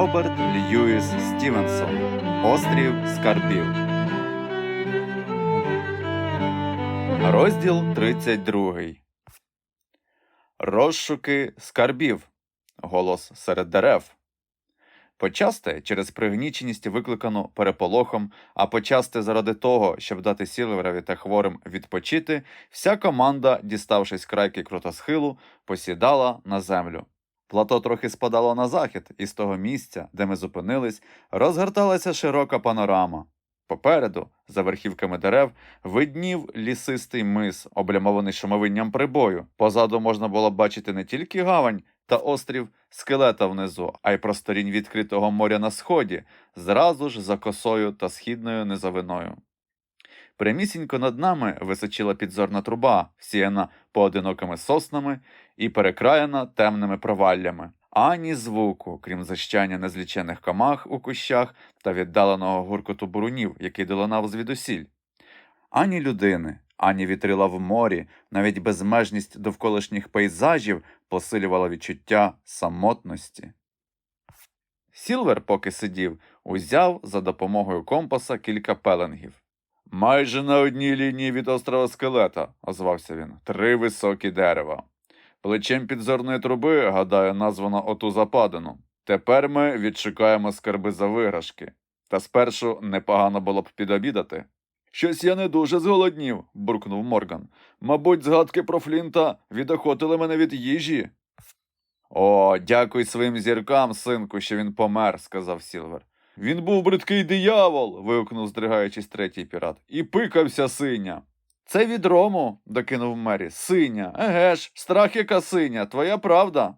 Роберт Льюіс Стівенсон Острів Скарбів. Розділ 32. Розшуки скарбів. Голос серед дерев. Почасти через пригніченість, викликану переполохом, а почасти заради того, щоб дати Сілверові та хворим відпочити, вся команда, діставшись крайки крутосхилу, посідала на землю. Плато трохи спадало на захід, і з того місця, де ми зупинились, розгорталася широка панорама. Попереду, за верхівками дерев, виднів лісистий мис, облямований шумовинням прибою. Позаду можна було бачити не тільки гавань та острів скелета внизу, а й просторінь відкритого моря на сході, зразу ж за косою та східною низовиною. Прямісінько над нами височила підзорна труба, всіяна поодинокими соснами і перекраєна темними проваллями. Ані звуку, крім защання незлічених камах у кущах та віддаленого гуркоту бурунів, який долинав звідусіль. Ані людини, ані вітрила в морі, навіть безмежність довколишніх пейзажів посилювала відчуття самотності. Сілвер, поки сидів, узяв за допомогою компаса кілька пеленгів. Майже на одній лінії від острова скелета, озвався він, три високі дерева. Плечем підзорної труби, гадаю, названо оту западину. Тепер ми відшукаємо скарби за виграшки. Та спершу непогано було б підобідати. Щось я не дуже зголоднів, буркнув Морган. Мабуть, згадки про Флінта відохотили мене від їжі. О, дякуй своїм зіркам, синку, що він помер, сказав Сілвер. Він був бридкий диявол. вигукнув, здригаючись третій пірат, і пикався синя. Це від рому, докинув Мері. Синя. Еге ж, страх яка синя, твоя правда.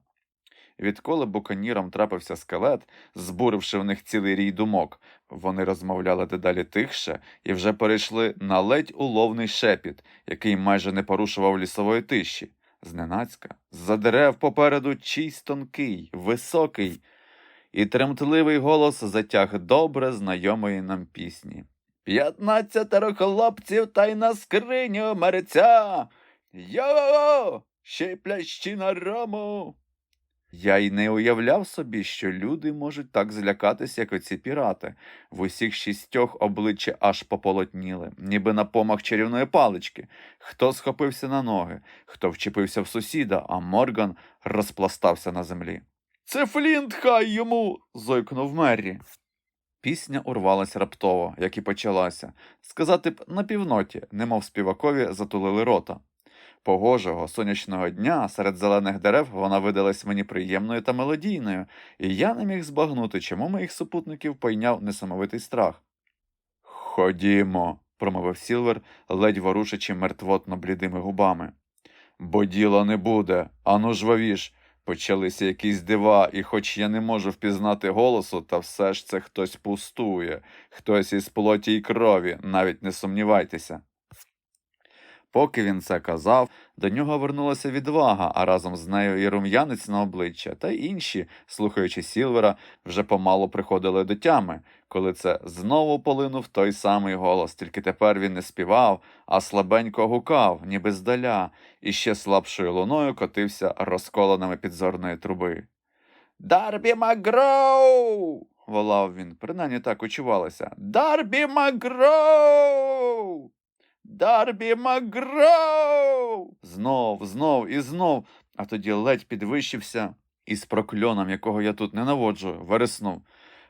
Відколи буканірам трапився скелет, збуривши в них цілий рій думок, вони розмовляли дедалі тихше і вже перейшли на ледь уловний шепіт, який майже не порушував лісової тиші. Зненацька, з-за дерев попереду чийсь тонкий, високий і тремтливий голос затяг добре знайомої нам пісні. П'ятнадцятеро хлопців та й на скриню мерця. Йо, ще плящі на рому. Я й не уявляв собі, що люди можуть так злякатись, як оці пірати. В усіх шістьох обличчя аж пополотніли, ніби на помах чарівної палички. Хто схопився на ноги, хто вчепився в сусіда, а Морган розпластався на землі. Це Флінт хай йому. зойкнув Меррі. Пісня урвалась раптово, як і почалася. Сказати б на півноті, немов співакові затулили рота. Погожого сонячного дня серед зелених дерев вона видалась мені приємною та мелодійною, і я не міг збагнути, чому моїх супутників пойняв несамовитий страх. Ходімо, промовив Сілвер, ледь ворушачи мертвотно блідими губами. Бо діла не буде, ану жвавіш. Почалися якісь дива, і хоч я не можу впізнати голосу, та все ж це хтось пустує, хтось із плоті й крові, навіть не сумнівайтеся. Поки він це казав, до нього вернулася відвага, а разом з нею і рум'янець на обличчя, та інші, слухаючи Сілвера, вже помалу приходили до тями, коли це знову полинув той самий голос, тільки тепер він не співав, а слабенько гукав, ніби здаля, і ще слабшою луною котився розколонами підзорної труби. Дарбі Магроу. волав він, принаймні так учувалося. Дарбі Магроу. Дарбі Магроу. Знов, знов і знов, а тоді ледь підвищився і з прокльоном, якого я тут не наводжу, вереснув.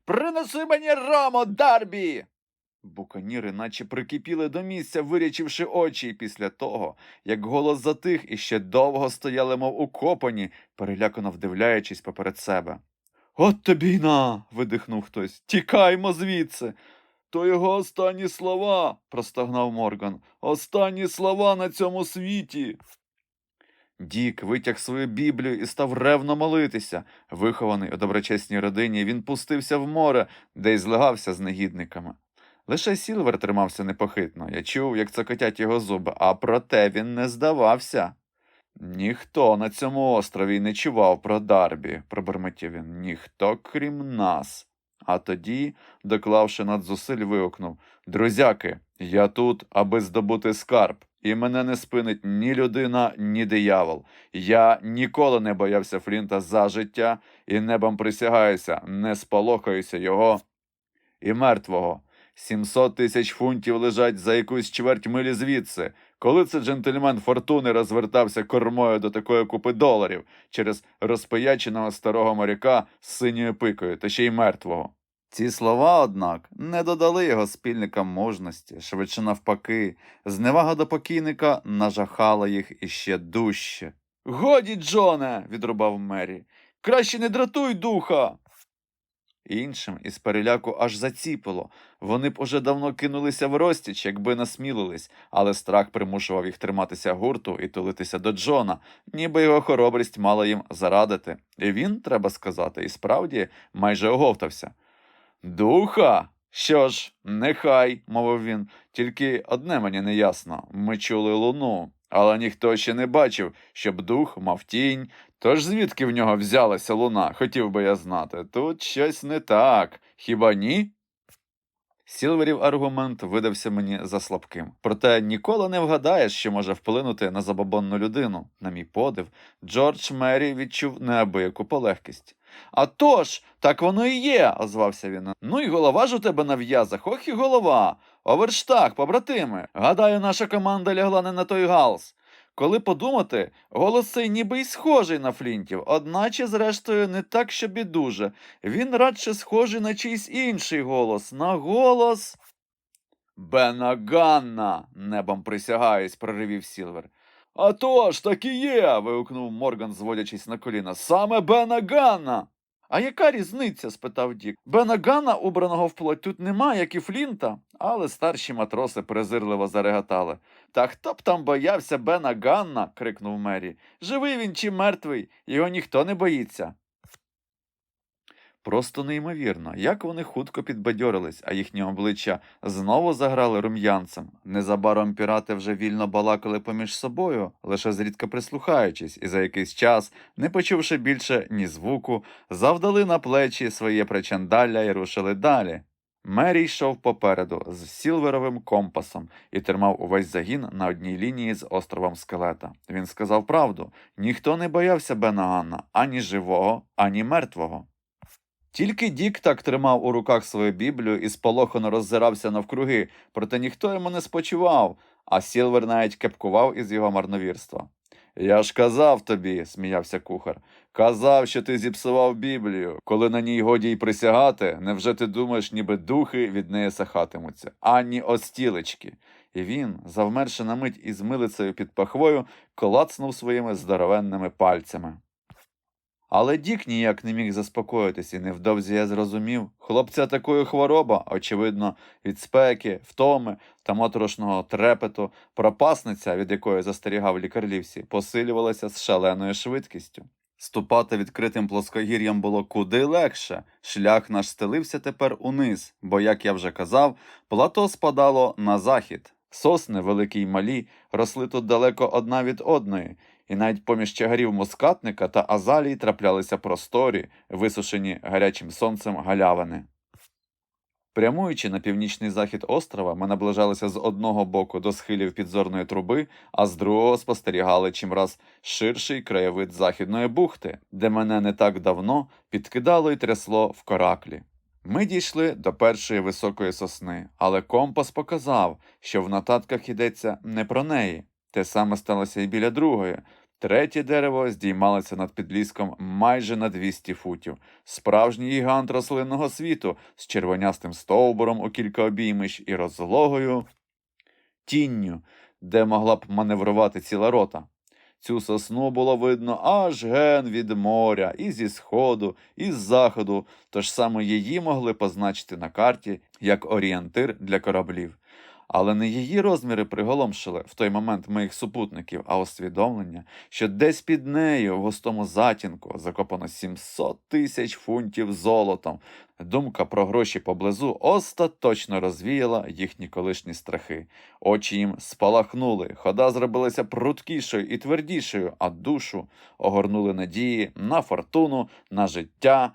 Принеси мені рамо, Дарбі. Буканіри наче прикипіли до місця, вирячивши очі, і після того, як голос затих і ще довго стояли, мов укопані, перелякано вдивляючись поперед себе. От тобі на. видихнув хтось. Тікаймо звідси. То його останні слова, простогнав Морган. Останні слова на цьому світі. Дік витяг свою біблію і став ревно молитися. Вихований у доброчесній родині, він пустився в море, де й злигався з негідниками. Лише Сілвер тримався непохитно. Я чув, як цокотять його зуби, а проте він не здавався. Ніхто на цьому острові не чував про Дарбі, пробормотів він. Ніхто крім нас. А тоді, доклавши надзусиль, вигукнув Друзяки, я тут, аби здобути скарб. і мене не спинить ні людина, ні диявол. Я ніколи не боявся Флінта за життя і небом присягаюся, не сполохаюся його і мертвого. 700 тисяч фунтів лежать за якусь чверть милі звідси. Коли це джентльмен фортуни розвертався кормою до такої купи доларів через розпияченого старого моряка з синьою пикою, та ще й мертвого. Ці слова, однак, не додали його спільникам мужності, швидше навпаки, зневага до покійника нажахала їх іще дужче. Годі, Джоне, відрубав Мері. Краще не дратуй духа. Іншим із переляку аж заціпило. Вони б уже давно кинулися в розтіч, якби насмілились, але страх примушував їх триматися гурту і тулитися до Джона, ніби його хоробрість мала їм зарадити. І він, треба сказати, і справді майже оговтався. Духа? Що ж, нехай, мовив він, тільки одне мені не ясно. Ми чули луну, але ніхто ще не бачив, щоб дух мав тінь. Тож звідки в нього взялася луна, хотів би я знати. Тут щось не так, хіба ні? Сілверів аргумент видався мені за слабким. Проте ніколи не вгадаєш, що може вплинути на забобонну людину. На мій подив, Джордж Мері відчув неабияку полегкість. А тож, так воно і є, озвався він. Ну і голова ж у тебе на в'язах, ох і голова. Оверштаг, побратими. Гадаю, наша команда лягла не на той галс. Коли подумати, голос цей ніби й схожий на Флінтів, одначе, зрештою, не так, щоб і дуже. Він радше схожий на чийсь інший голос, на голос. Бена Ганна, небом присягаюсь, проривів Сілвер. А то ж так і є. вигукнув Морган, зводячись на коліна. Саме Бена Ганна. А яка різниця? спитав Дік. Бена Гана, убраного вплоть, тут нема, як і Флінта. Але старші матроси презирливо зареготали. Та хто б там боявся Бена Ганна? крикнув Мері. Живий він чи мертвий, його ніхто не боїться. Просто неймовірно, як вони хутко підбадьорились, а їхні обличчя знову заграли рум'янцем. Незабаром пірати вже вільно балакали поміж собою, лише зрідка прислухаючись, і за якийсь час, не почувши більше ні звуку, завдали на плечі своє причандалля і рушили далі. Мері йшов попереду з сілверовим компасом і тримав увесь загін на одній лінії з островом скелета. Він сказав правду ніхто не боявся Бена Ганна ані живого, ані мертвого. Тільки Дік так тримав у руках свою Біблію і сполохано роззирався навкруги, проте ніхто йому не спочивав, а Сілвер навіть кепкував із його марновірства. Я ж казав тобі, сміявся кухар. Казав, що ти зіпсував Біблію. Коли на ній годі й присягати, невже ти думаєш, ніби духи від неї сахатимуться, ані остілечки. І він, завмерши на мить із милицею під пахвою, колацнув своїми здоровенними пальцями. Але Дік ніяк не міг заспокоїтись, і невдовзі я зрозумів, хлопця такою хвороба, очевидно, від спеки, втоми та моторошного трепету, пропасниця, від якої застерігав лікар Лівсі, посилювалася з шаленою швидкістю. Ступати відкритим плоскогір'ям було куди легше. Шлях наш стелився тепер униз, бо, як я вже казав, плато спадало на захід. Сосни, великі й малі, росли тут далеко одна від одної, і навіть поміж чагарів мускатника та азалій траплялися просторі, висушені гарячим сонцем галявини. Прямуючи на північний захід острова, ми наближалися з одного боку до схилів підзорної труби, а з другого спостерігали чимраз ширший краєвид західної бухти, де мене не так давно підкидало й трясло в кораклі. Ми дійшли до першої високої сосни, але компас показав, що в нотатках йдеться не про неї. Те саме сталося і біля другої. Третє дерево здіймалося над підліском майже на 200 футів. Справжній гігант рослинного світу з червонястим стовбуром у кілька обіймищ і розлогою тінню, де могла б маневрувати ціла рота. Цю сосну було видно аж ген від моря, і зі сходу, і з заходу, тож саме її могли позначити на карті як орієнтир для кораблів. Але не її розміри приголомшили в той момент моїх супутників, а усвідомлення, що десь під нею, в густому затінку, закопано 700 тисяч фунтів золотом. Думка про гроші поблизу остаточно розвіяла їхні колишні страхи. Очі їм спалахнули, хода зробилася пруткішою і твердішою, а душу огорнули надії на фортуну, на життя,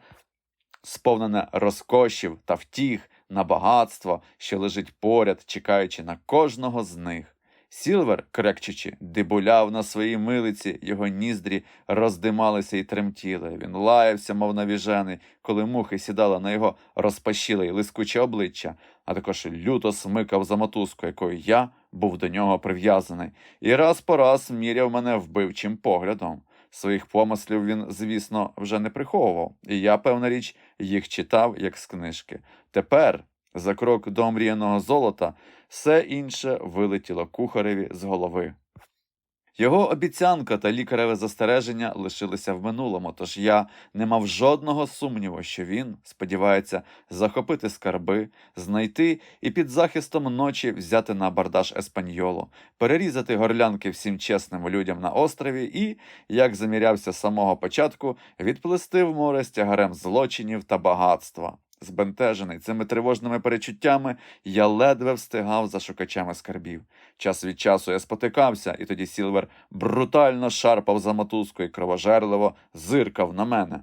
сповнене розкошів та втіх, на багатство, що лежить поряд, чекаючи на кожного з них. Сілвер, крекчучи, дибуляв на своїй милиці, його ніздрі роздималися і тремтіли. Він лаявся, мов навіжений, коли мухи сідали на його розпашіле й лискуче обличчя, а також люто смикав за мотузку, якою я був до нього прив'язаний, і раз по раз міряв мене вбивчим поглядом. Своїх помислів він, звісно, вже не приховував, і я, певна річ, їх читав, як з книжки. Тепер, за крок до омріяного золота, все інше вилетіло кухареві з голови. Його обіцянка та лікареве застереження лишилися в минулому, тож я не мав жодного сумніву, що він сподівається захопити скарби, знайти і під захистом ночі взяти на абордаж еспаньолу, перерізати горлянки всім чесним людям на острові і, як замірявся з самого початку, відплисти в море з тягарем злочинів та багатства. Збентежений цими тривожними перечуттями, я ледве встигав за шукачами скарбів. Час від часу я спотикався, і тоді Сілвер брутально шарпав за мотузку і кровожерливо зиркав на мене.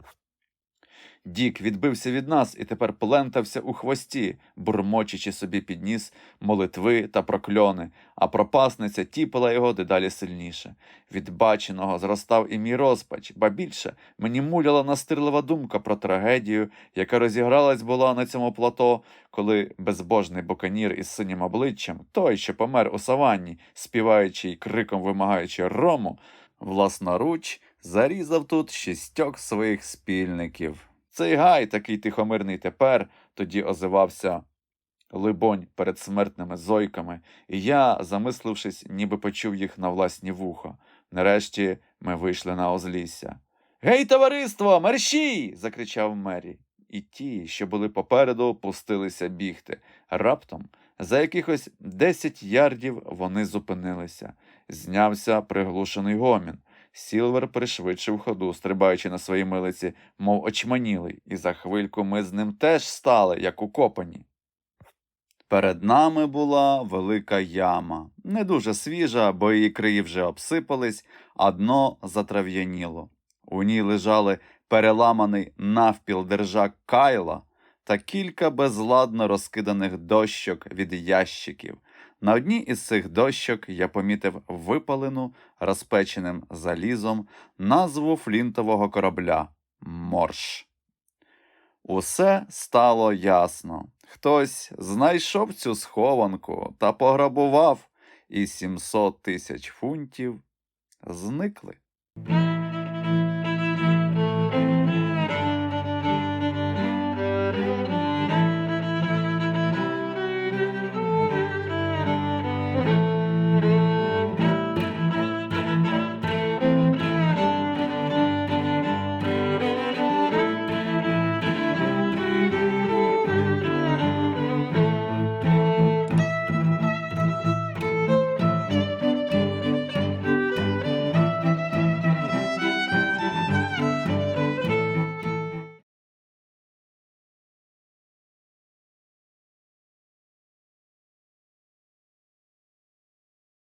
Дік відбився від нас і тепер плентався у хвості, бурмочучи собі під ніс молитви та прокльони, а пропасниця тіпала його дедалі сильніше. Від баченого зростав і мій розпач, ба більше мені муляла настирлива думка про трагедію, яка розігралась була на цьому плато, коли безбожний буканір із синім обличчям, той, що помер у саванні, співаючи й криком вимагаючи рому, власноруч зарізав тут шістьох своїх спільників. Цей гай, такий тихомирний тепер, тоді озивався, либонь, перед смертними зойками, і я, замислившись, ніби почув їх на власні вуха. Нарешті ми вийшли на озлісся. Гей, товариство, мерщій! закричав Мері. І ті, що були попереду, пустилися бігти. Раптом, за якихось десять ярдів, вони зупинилися. Знявся приглушений гомін. Сілвер пришвидшив ходу, стрибаючи на своїй милиці, мов очманілий, і за хвильку ми з ним теж стали, як укопані. Перед нами була велика яма, не дуже свіжа, бо її краї вже обсипались, а дно затрав'яніло. У ній лежали переламаний навпіл держак кайла та кілька безладно розкиданих дощок від ящиків. На одній із цих дощок я помітив випалену розпеченим залізом назву флінтового корабля Морш. Усе стало ясно. Хтось знайшов цю схованку та пограбував, і 700 тисяч фунтів зникли.